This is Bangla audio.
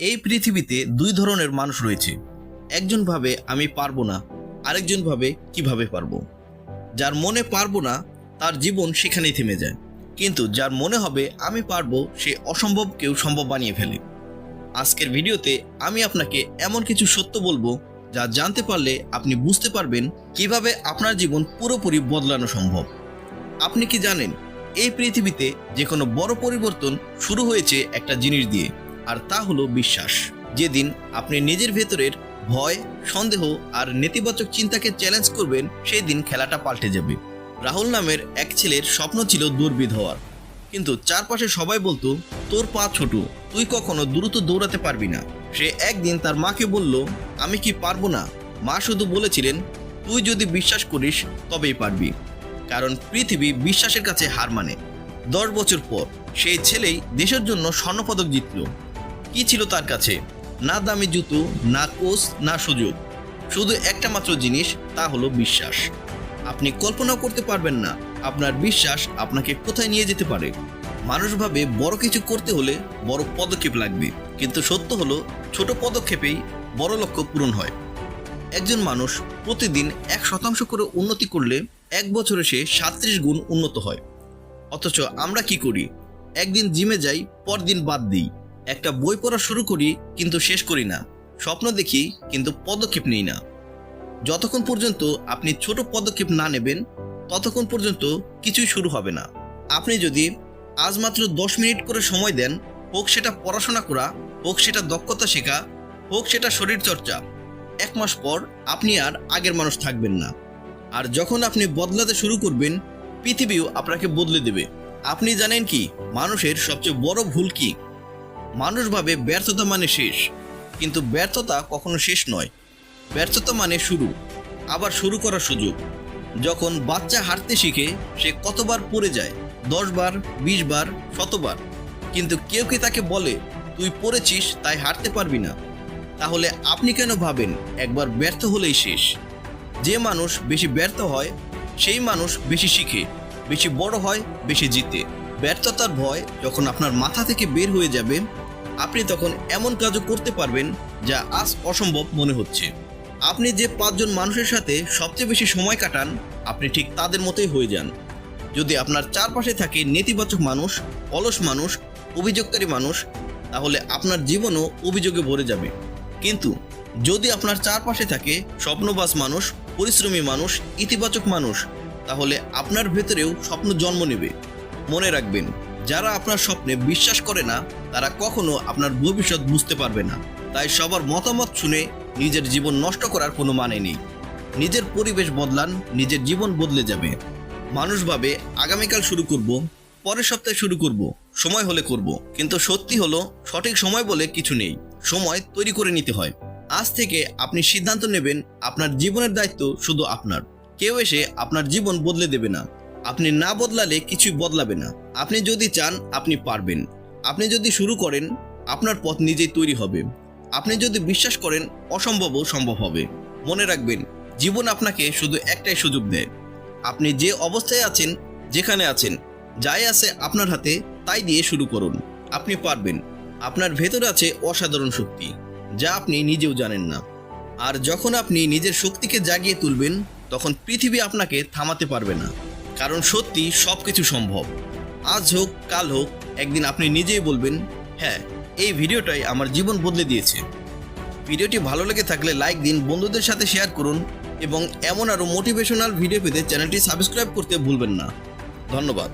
এই পৃথিবীতে দুই ধরনের মানুষ রয়েছে। একজন ভাবে আমি পারব না, আরেকজন ভাবে কীভাবে পারব? যার মনে পারব না, তার জীবন সেখানেই থেমে যায়। কিন্তু যার মনে হবে আমি পারব, সে অসম্ভবকেও সম্ভব বানিয়ে ফেলে। আজকের ভিডিওতে আমি আপনাকে এমন কিছু সত্য বলব যা জানতে পারলে আপনি বুঝতে পারবেন কীভাবে আপনার জীবন পুরোপুরি বদলানো সম্ভব। আপনি কি জানেন, এই পৃথিবীতে যে কোনো বড় পরিবর্তন শুরু হয়েছে একটা জিনিস দিয়ে। আর তা হলো বিশ্বাস। যেদিন আপনি নিজের ভেতরের ভয়, সন্দেহ আর নেতিবাচক চিন্তাকে চ্যালেঞ্জ করবেন সেই দিন খেলাটা পাল্টে যাবে। রাহুল নামের এক ছেলের স্বপ্ন ছিল দূরবিদ হওয়ার। কিন্তু চারপাশে সবাই বলতো, তোর পা ছোট, তুই কখনো দ্রুত দৌড়াতে পারবি না। সে একদিন তার মাকে বলল, আমি কি পারব না? মা শুধু বলেছিলেন, তুই যদি বিশ্বাস করিস, তবেই পারবি। কারণ পৃথিবী বিশ্বাসের কাছে হার মানে। দশ বছর পর, সেই ছেলেই দেশের জন্য স্বর্ণপদক জিতল। কি ছিল তার কাছে? না দামি জুতো, না কোচ, না সুযোগ। শুধু একটা মাত্র জিনিস, তা হলো বিশ্বাস। আপনি কল্পনাও করতে পারবেন না আপনার বিশ্বাস আপনাকে কোথায় নিয়ে যেতে পারে। মানুষ ভাবে বড় কিছু করতে হলে বড় পদক্ষেপ লাগবে। কিন্তু সত্য হলো, ছোট পদক্ষেপেই বড় লক্ষ্য পূরণ হয়। একজন মানুষ প্রতিদিন এক শতাংশ করে উন্নতি করলে এক বছরে সে সাত্রিশ গুণ উন্নত হয়। অথচ আমরা কি করি? একদিন জিমে যাই, পরদিন বাদ দিই। একটা বই পড়া শুরু করি, কিন্তু শেষ করি না। স্বপ্ন দেখি, কিন্তু পদক্ষেপ নিই না। যতক্ষণ পর্যন্ত আপনি ছোট পদক্ষেপ না নেবেন, ততক্ষণ পর্যন্ত কিছুই শুরু হবে না। আপনি যদি আজ মাত্র দশ মিনিট করে সময় দেন, হোক সেটা পড়াশোনা করা, হোক সেটা দক্ষতা শেখা, হোক সেটা শরীর চর্চা, এক মাস পর আপনি আর আগের মানুষ থাকবেন না। আর যখন আপনি বদলাতে শুরু করবেন, পৃথিবীও আপনাকে বদলে দেবে। আপনি জানেন কি, মানুষের সবচেয়ে বড় ভুল কি? মানুষ ভাবে ব্যর্থতা মানে শেষ, কিন্তু ব্যর্থতা কখনো শেষ নয়। ব্যর্থতা মানে শুরু, আবার শুরু করার সুযোগ। যখন বাচ্চা হাঁটতে শিখে, সে কতবার পড়ে যায়? দশ বার বিশ বার শতবার। কিন্তু কেউ কি তাকে বলে, তুই পড়েছিস, তাই হাঁটতে পারবি না তাহলে আপনি কেন ভাবেন একবার ব্যর্থ হলেই শেষ? যে মানুষ বেশি ব্যর্থ হয়, সেই মানুষ বেশি শিখে, বেশি বড় হয়, বেশি জিতে। ব্যর্থতার ভয় যখন আপনার মাথা থেকে বের হয়ে যাবে আপনি তখন এমন কাজও করতে পারবেন যা আজ অসম্ভব মনে হচ্ছে। আপনি যে পাঁচজন মানুষের সাথে সবচেয়ে বেশি সময় কাটান, আপনি ঠিক তাদের মতোই হয়ে যান। যদি আপনার চারপাশে থাকে নেতিবাচক মানুষ, অলস মানুষ, অভিযোগকারী মানুষ, তাহলে আপনার জীবনও অভিযোগে ভরে যাবে। কিন্তু যদি আপনার চারপাশে থাকে স্বপ্নবাস মানুষ, পরিশ্রমী মানুষ, ইতিবাচক মানুষ, তাহলে আপনার ভেতরেও স্বপ্ন জন্ম নেবে। মনে রাখবেন যারা আপনার স্বপ্নে বিশ্বাস করে না, তারা কখনো আপনার ভবিষ্যৎ বুঝতে পারবে না। তাই সবার মতামত শুনে নিজের জীবন নষ্ট করার কোনো মানে নেই। নিজের পরিবেশ বদলান, নিজের জীবন বদলে যাবে। মানুষ ভাবে, আগামীকাল শুরু করব, পরের সপ্তাহে শুরু করব, সময় হলে করব। কিন্তু সত্যি হলো, সঠিক সময় বলে কিছু নেই। সময় তৈরি করে নিতে হয়। আজ থেকে আপনি সিদ্ধান্ত নেবেন, আপনার জীবনের দায়িত্ব শুধু আপনার। কেউ এসে আপনার জীবন বদলে দেবে না। আপনি না বদলালে কিছুই বদলাবে না। আপনি যদি চান, আপনি পারবেন। আপনি যদি শুরু করেন, আপনার পথ নিজেই তৈরি হবে। আপনি যদি বিশ্বাস করেন, অসম্ভবও সম্ভব হবে। মনে রাখবেন, জীবন আপনাকে শুধু একটাই সুযোগ দেয়। আপনি যে অবস্থায় আছেন, যেখানে আছেন, যাই আছে আপনার হাতে, তাই দিয়ে শুরু করুন। আপনি পারবেন। আপনার ভেতর আছে অসাধারণ শক্তি, যা আপনি নিজেও জানেন না। আর যখন আপনি নিজের শক্তিকে জাগিয়ে তুলবেন, তখন পৃথিবী আপনাকে থামাতে পারবে না। কারণ সত্যি সব কিছু সম্ভব। আজ হোক, কাল হোক, একদিন আপনি নিজেই বলবেন হ্যাঁ এই ভিডিওটাই আমার জীবন বদলে দিয়েছে। ভিডিওটি ভালো লেগে থাকলে লাইক দিন, বন্ধুদের সাথে শেয়ার করুন এবং এমন আরও মোটিভেশনাল ভিডিও পেতে চ্যানেলটি সাবস্ক্রাইব করতে ভুলবেন না। ধন্যবাদ।